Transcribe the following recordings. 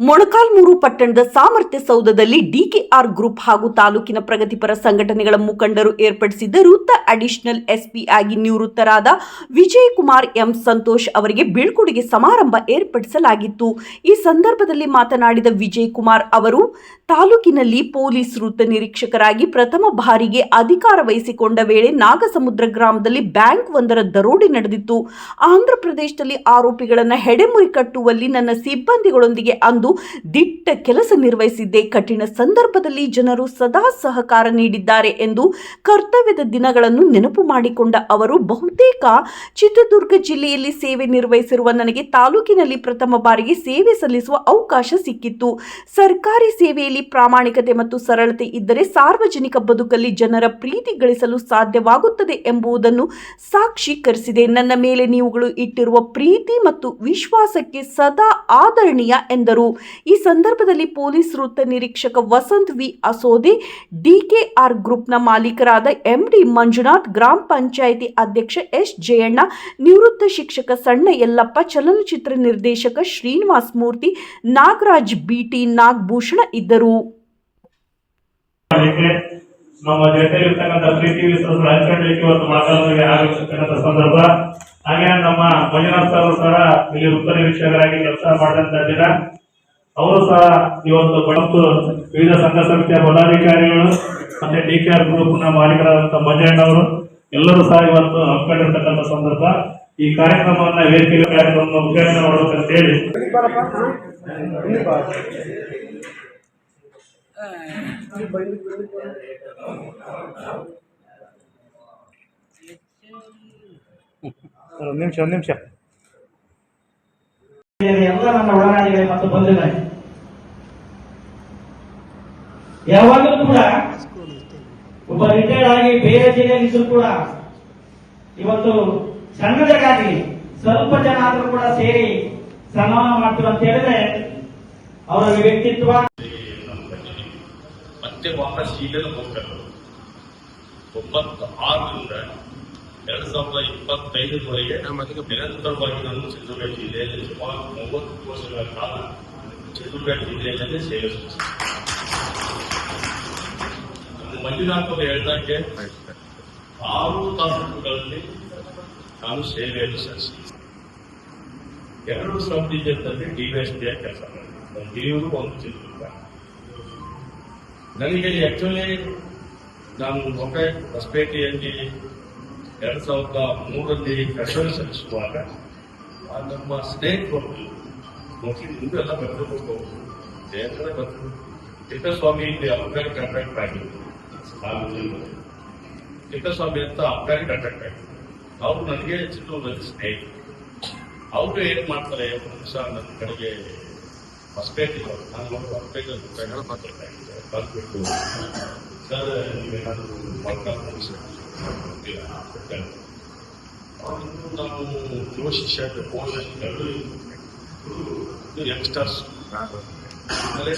ಮೊಳಕಾಲ್ಮೂರು ಪಟ್ಟಣದ ಸಾಮರ್ಥ್ಯ ಸೌಧದಲ್ಲಿ ಡಿಕೆಆರ್ ಗ್ರೂಪ್ ಹಾಗೂ ತಾಲೂಕಿನ ಪ್ರಗತಿಪರ ಸಂಘಟನೆಗಳ ಮುಖಂಡರು ಏರ್ಪಡಿಸಿದ್ದ ವೃತ್ತ ಅಡಿಷನಲ್ ಎಸ್ಪಿ ಆಗಿ ನಿವೃತ್ತರಾದ ವಿಜಯ್ ಕುಮಾರ್ ಎಂ ಸಂತೋಷ್ ಅವರಿಗೆ ಬೀಳ್ಕೊಡುಗೆ ಸಮಾರಂಭ ಏರ್ಪಡಿಸಲಾಗಿತ್ತು. ಈ ಸಂದರ್ಭದಲ್ಲಿ ಮಾತನಾಡಿದ ವಿಜಯ್ ಕುಮಾರ್ ಅವರು, ತಾಲೂಕಿನಲ್ಲಿ ಪೊಲೀಸ್ ವೃತ್ತ ನಿರೀಕ್ಷಕರಾಗಿ ಪ್ರಥಮ ಬಾರಿಗೆ ಅಧಿಕಾರ ವಹಿಸಿಕೊಂಡ ವೇಳೆ ನಾಗಸಮುದ್ರ ಗ್ರಾಮದಲ್ಲಿ ಬ್ಯಾಂಕ್ ಒಂದರ ದರೋಡೆ ನಡೆದಿತ್ತು. ಆಂಧ್ರ ಪ್ರದೇಶದಲ್ಲಿ ಆರೋಪಿಗಳನ್ನು ಹೆಡೆಮುರಿ ಕಟ್ಟುವಲ್ಲಿ ನನ್ನ ಸಿಬ್ಬಂದಿಗಳೊಂದಿಗೆ ಅಂದು ದಿಟ್ಟ ಕೆಲಸ ನಿರ್ವಹಿಸಿದ್ದೆ ಕಠಿಣ ಸಂದರ್ಭದಲ್ಲಿ ಜನರು ಸದಾ ಸಹಕಾರ ನೀಡಿದ್ದಾರೆ ಎಂದು ಕರ್ತವ್ಯದ ದಿನಗಳನ್ನು ನೆನಪು ಮಾಡಿಕೊಂಡ ಅವರು, ಬಹುತೇಕ ಚಿತ್ರದುರ್ಗ ಜಿಲ್ಲೆಯಲ್ಲಿ ಸೇವೆ ನಿರ್ವಹಿಸಿರುವ ನನಗೆ ತಾಲೂಕಿನಲ್ಲಿ ಪ್ರಥಮ ಬಾರಿಗೆ ಸೇವೆ ಸಲ್ಲಿಸುವ ಅವಕಾಶ ಸಿಕ್ಕಿತ್ತು. ಸರ್ಕಾರಿ ಸೇವೆಯಲ್ಲಿ ಪ್ರಾಮಾಣಿಕತೆ ಮತ್ತು ಸರಳತೆ ಇದ್ದರೆ ಸಾರ್ವಜನಿಕ ಬದುಕಲ್ಲಿ ಜನರ ಪ್ರೀತಿ ಗಳಿಸಲು ಸಾಧ್ಯವಾಗುತ್ತದೆ ಎಂಬುದನ್ನು ಸಾಕ್ಷೀಕರಿಸಿದೆ. ನನ್ನ ಮೇಲೆ ನೀವುಗಳು ಇಟ್ಟಿರುವ ಪ್ರೀತಿ ಮತ್ತು ವಿಶ್ವಾಸಕ್ಕೆ ಸದಾ ಆದರಣೀಯ ಎಂದರು. ಈ ಸಂದರ್ಭದಲ್ಲಿ ಪೊಲೀಸ್ ವೃತ್ತ ನಿರೀಕ್ಷಕ ವಸಂತ್ ವಿ ಅಸೋದೆ, ಡಿಕೆಆರ್ ಗ್ರೂಪ್ನ ಮಾಲೀಕರಾದ ಎಂಡಿ ಮಂಜುನಾಥ್, ಗ್ರಾಮ ಪಂಚಾಯಿತಿ ಅಧ್ಯಕ್ಷ ಎಸ್ ಜಯಣ್ಣ, ನಿವೃತ್ತ ಶಿಕ್ಷಕ ಸಣ್ಣ ಯಲ್ಲಪ್ಪ, ಚಲನಚಿತ್ರ ನಿರ್ದೇಶಕ ಶ್ರೀನಿವಾಸ್ ಮೂರ್ತಿ, ನಾಗರಾಜ್ ಬಿಟಿ ನಾಗಭೂಷಣ ಇದ್ದರು. ನಮ್ಮ ಜೊತೆ ಇರ್ತಕ್ಕಂಥ ಪ್ರೀತಿ ವಿಶ್ವಾಸಗಳು ಹಂಚಿಕೊಳ್ಳಿಕ್ಕೆ ಇವತ್ತು ಮಾತಾಡೋದಕ್ಕೆ ಆಗಿರ್ತಕ್ಕಂಥ ಸಂದರ್ಭ. ಹಾಗೆ ನಮ್ಮ ಮಂಜುನಾಥ್ ಸರ್ ಸಹ ಇಲ್ಲಿ ಉತ್ತರ ವೀಕ್ಷಕರಾಗಿ ಕೆಲಸ ಮಾಡಿದಂತ ದಿನ ಅವರು ಸಹ ಇವತ್ತು ಬಡಪು ವಿವಿಧ ಸಂಘ ಸಂಸ್ಥೆಯ ಪದಾಧಿಕಾರಿಗಳು ಮತ್ತೆ ಡಿ ಕೆ ಆರ್ ಗ್ರೂಪ್ನ ಮಾಲೀಕರಾದಂತಹ ಅವರು ಎಲ್ಲರೂ ಸಹ ಇವತ್ತು ಹಮ್ಮಿಕೊಂಡಿರ್ತಕ್ಕಂಥ ಸಂದರ್ಭ. ಈ ಕಾರ್ಯಕ್ರಮವನ್ನ ವೇದಿಕೆ ಕಾರ್ಯಕ್ರಮವನ್ನು ಉದ್ಘಾಟನೆ ಮಾಡಬೇಕಂತ ಹೇಳಿ. ಒಂದು ನಿಮಿಷ ಒಂದು ನಿಮಿಷ. ಎಲ್ಲ ನನ್ನ ಒಳನಾಡಿಗೆ ಮತ್ತು ಬಂಧುಗಳೇ ಯಾವಾಗಲೂ ಕೂಡ ಒಬ್ಬ ರಿಟೈರ್ಡ್ ಆಗಿ ಬೇರೆ ಜಿಲ್ಲೆಯಲ್ಲಿ ಕೂಡ ಇವತ್ತು ಸಣ್ಣದಾಗಿ ಸ್ವಲ್ಪ ಜನ ಆದರೂ ಕೂಡ ಸೇರಿ ಸನ್ಮಾನ ಮಾಡ್ತೀವಿ ಅಂತ ಹೇಳಿದ್ರೆ ಅವರ ವ್ಯಕ್ತಿತ್ವ ಮತ್ತೆ ವಾಪಸ್ ಈಗಲೂ ಹೋಗ್ತಾರೆ ಒಂಬತ್ತು ಆರರಿಂದ ಎರಡ್ ಸಾವಿರದ ಇಪ್ಪತ್ತೈದರವರೆಗೆ ನಿರಂತರವಾಗಿ ನಾನು ಚಿತ್ರದುರ್ಗ ಜಿಲ್ಲೆಯಲ್ಲಿ ಸುಮಾರು ಮೂವತ್ತು ವರ್ಷಗಳ ಕಾಲ ಚಿತ್ರದುರ್ಗ ಜಿಲ್ಲೆಯಲ್ಲಿ ಸೇವೆ ಸಲ್ಲಿಸಿದೆ. ನಮ್ಮ ಮಂಜುನಾಥ್ ಅವರು ಹೇಳಿದಂಗೆ ಆರು ತಾಲೂಕುಗಳಲ್ಲಿ ನಾನು ಸೇವೆಯನ್ನು ಸಲ್ಲಿಸಿದೆ. ಎರಡು ಸಬ್ ಡಿವಿಷನ್ನಲ್ಲಿ ಡಿವೈಎಸ್ಪಿ ಕೆಲಸ ಮಾಡಿದೆ. ಒಂದು ಹಿರಿಯೂರು ಒಂದು ಚಿತ್ರದುರ್ಗ. ನನಗೆ ಆಕ್ಚುಲಿ ನಾನು ಒಬ್ಬೆ ಹೊಸಪೇಟೆಯಲ್ಲಿ ಎರಡ್ ಸಾವಿರದ ಮೂರರಲ್ಲಿ ಕರ್ತವ್ಯ ಸಲ್ಲಿಸುವಾಗ ಆ ನಮ್ಮ ಸ್ನೇಹಿತರು ಮೋಸ್ಟ್ಲಿ ಮುಂದೆ ಎಲ್ಲ ಬರ್ತಿರ್ಬೇಕು ಜಯಂತರ ಬರ್ತಿದ್ರು ಚಿಕ್ಕಸ್ವಾಮಿ ಇಲ್ಲಿ ಅಬ್ಕಾರಿ ಕಾಂಟ್ರಾಕ್ಟ್ ಆಗಿತ್ತು ಆ ಊರಿನಲ್ಲಿ. ಚಿಕ್ಕಸ್ವಾಮಿ ಅಂತ ಅಬ್ಕಾರಿ ಕಾಂಟ್ರಾಕ್ಟ್ ಆಗಿತ್ತು ಅವರು ನನಗೆ ಚಿತ್ರದುರ್ಗದ ಸ್ನೇಹಿತರು ಅವರು ಏನ್ ಮಾಡ್ತಾರೆ ಸಹ ನನ್ನ ಕಡೆಗೆ ಹೊಸಪೇಟೆ ನಾನು ನೋಡಿ ಹೊಸಪೇಟೆ ಬಂದ್ಬಿಟ್ಟು ಸರ್ ನೀವೇನಾದರೂ ಮಾಡ್ಕೊಂಡು ಗೊತ್ತಿಲ್ಲ ಅವರು ನಾವು ಯುವ ಶಿಕ್ಷಕ ಪೋಷಕರು ಯಂಗ್ಸ್ಟರ್ಸ್ ಆಮೇಲೆ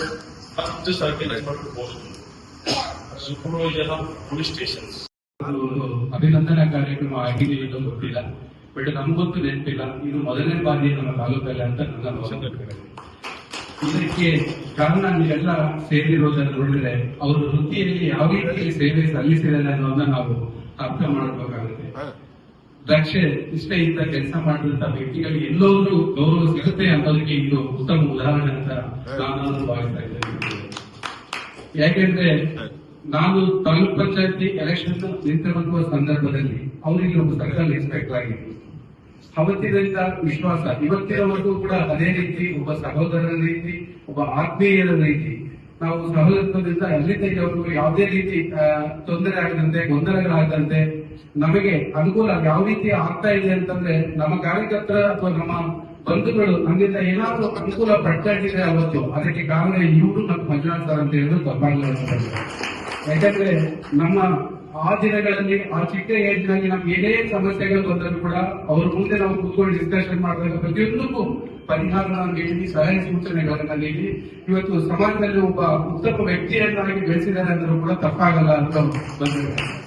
first circle post supervisor of police stations. ಅಭಿನಂದನಾ ಕಾರ್ಯಕ್ರಮ ಆಗಿದೆ ಎಂದು ಗೊತ್ತಿಲ್ಲ. ಬಟ್ ನಮಗೊತ್ತು ನೆನಪಿಲ್ಲ. ಇದು ಮೊದಲನೇ ಬಾರಿ ನಮ್ಮ ತಾಲೂಕಲ್ಲಿ ಅಂತ ನನ್ನ ಇದಕ್ಕೆ ಕಾರಣ ನೀವೆಲ್ಲ ಸೇರಿರೋದನ್ನು ನೋಡಿದ್ರೆ ಅವರು ವೃತ್ತಿಯಲ್ಲಿ ಯಾವ ರೀತಿಯಲ್ಲಿ ಸೇವೆ ಸಲ್ಲಿಸಿದ್ದಾರೆ ಅನ್ನೋದನ್ನ ನಾವು ಅರ್ಥ ಮಾಡಬೇಕಾಗುತ್ತೆ ದಕ್ಷ ಇಷ್ಟೇ ಇಂತ ಕೆಲಸ ಮಾಡಿದಂತ ವ್ಯಕ್ತಿಗಳಿಗೆ ಎಲ್ಲೋದ್ರು ಗೌರವ ಸಿಗುತ್ತೆ ಅನ್ನೋದಕ್ಕೆ ಇದು ಉತ್ತಮ ಉದಾಹರಣೆ ಅಂತ ನಾನು ಭಾವಿಸ್ತಾ ಇದ್ದೇನೆ. ಯಾಕೆಂದ್ರೆ ನಾನು ತಾಲೂಕ್ ಪಂಚಾಯತಿ ಎಲೆಕ್ಷನ್ ನಿಂತಿರುವಂತಹ ಸಂದರ್ಭದಲ್ಲಿ ಅವರಿಗೆ ಒಂದು ಸರ್ಕಲ್ ಇನ್ಸ್ಪೆಕ್ಟರ್ ಆಗಿತ್ತು. ಅವತ್ತಿನಿಂದ ವಿಶ್ವಾಸ ಇವತ್ತಿನವರೆಗೂ ಕೂಡ ಅದೇ ರೀತಿ ಒಬ್ಬ ಸಹೋದರರ ರೀತಿ, ಒಬ್ಬ ಆತ್ಮೀಯರ ರೀತಿ. ನಾವು ಸಹೋದರತ್ವದಿಂದ ಎಲ್ಲಿಂದ ಅವರು ಯಾವುದೇ ರೀತಿ ತೊಂದರೆ ಆಗದಂತೆ ಗೊಂದಲಗಳಾಗದಂತೆ ನಮಗೆ ಅನುಕೂಲ ಯಾವ ರೀತಿ ಆಗ್ತಾ ಇದೆ ಅಂತಂದ್ರೆ ನಮ್ಮ ಕಾರ್ಯಕರ್ತರ ಅಥವಾ ನಮ್ಮ ಬಂಧುಗಳು ನಮ್ಮಿಂದ ಏನಾದ್ರೂ ಅನುಕೂಲ ಪಡ್ಕೊಂಡಿದೆ ಅವತ್ತು. ಅದಕ್ಕೆ ಕಾರಣ ಇವರು ಮತ್ತು ಮಂಜುನಾಥ್ ಸರ್ ಅಂತ ಹೇಳಿದ್ರು ತಪ್ಪಾಗಲ್ಲ ಯಾಕಂದ್ರೆ ನಮ್ಮ ಆ ದಿನಗಳಲ್ಲಿ ಆ ಚಿಕ್ಕ ಏಜ್ನಲ್ಲಿ ನಮ್ಗೆ ಏನೇ ಸಮಸ್ಯೆಗಳು ಬಂದರೂ ಕೂಡ ಅವ್ರ ಮುಂದೆ ನಾವು ಕೂತ್ಕೊಂಡು ಡಿಸ್ಕಷನ್ ಮಾಡಿದಾಗ ಪ್ರತಿಯೊಂದಕ್ಕೂ ಪರಿಹಾರ ನೀಡಿ, ಸಲಹೆ ಸೂಚನೆಗಳನ್ನ ನೀಡಿ. ಇವತ್ತು ಸಮಾಜದಲ್ಲಿ ಒಬ್ಬ ಉತ್ತಮ ವ್ಯಕ್ತಿಯನ್ನಾಗಿ ಬೆಳೆಸಿದ್ದಾರೆ ಅಂದ್ರೂ ಕೂಡ ತಪ್ಪಾಗಲ್ಲ ಅಂತ ಬಂದಿದೆ.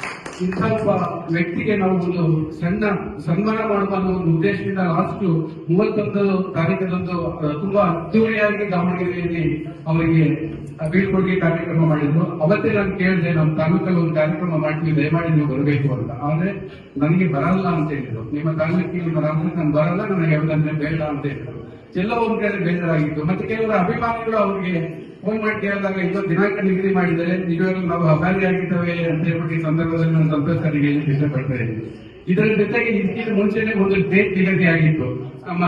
ಇಂಥ ಒಬ್ಬ ವ್ಯಕ್ತಿಗೆ ನಾವು ಒಂದು ಸಣ್ಣ ಸನ್ಮಾನ ಮಾಡುವ ಒಂದು ಉದ್ದೇಶದಿಂದ ಲಾಸ್ಟ್ ಮೂವತ್ತೊಂದು ತಾರೀಕದಂದು ಅಹ್, ತುಂಬಾ ಅದ್ದೂರಿಯಾಗಿ ದಾವಣಗೆರೆಯಲ್ಲಿ ಅವರಿಗೆ ಬೀಳ್ಕೊಡುಗೆ ಕಾರ್ಯಕ್ರಮ ಮಾಡಿದ್ರು. ಅವತ್ತೇ ನಾನು ಕೇಳಿದೆ ನಮ್ಮ ತಾಲೂಕಲ್ಲಿ ಒಂದು ಕಾರ್ಯಕ್ರಮ ಮಾಡ್ತೀವಿ ದಯಮಾಡಿ ನೀವು ಬರಬೇಕು ಅಂತ. ಆದ್ರೆ ನನಗೆ ಬರಲ್ಲ ಅಂತ ಹೇಳಿದ್ರು. ನಿಮ್ಮ ತಾಲೂಕಿಗೆ ಬರಲ್ಲ ನಾನು ಬರಲ್ಲ ನನಗೆ ಯಾವುದಂದ್ರೆ ಬೇಡ ಅಂತ ಹೇಳಿದ್ರು. ಎಲ್ಲ ಒಂದು ಕಡೆ ಬೇಜಾರಾಗಿತ್ತು. ಮತ್ತೆ ಕೆಲವರ ಅಭಿಮಾನಿಗಳು ಅವ್ರಿಗೆ ಫೋನ್ ಮಾಡಿ ಕೇಳಿದಾಗ ಇವತ್ತು ದಿನಾಂಕ ನಿಗದಿ ಮಾಡಿದರೆ ನಿಜವಾಗ್ಲೂ ನಾವು ಅಭಾರಿ ಆಗಿದ್ದೇವೆ ಅಂತ ಹೇಳ್ಬಿಟ್ಟು ಈ ಸಂದರ್ಭದಲ್ಲಿ ನಾನು ಸಂತೋಷ ಸರಿಗೆ ಇಷ್ಟಪಡ್ತಾ ಇದ್ದೀನಿ. ಇದರ ಜೊತೆಗೆ ಇದಕ್ಕಿಂತ ಮುಂಚೆನೆ ಒಂದು ಡೇಟ್ ನಿಗದಿ ಆಗಿತ್ತು ನಮ್ಮ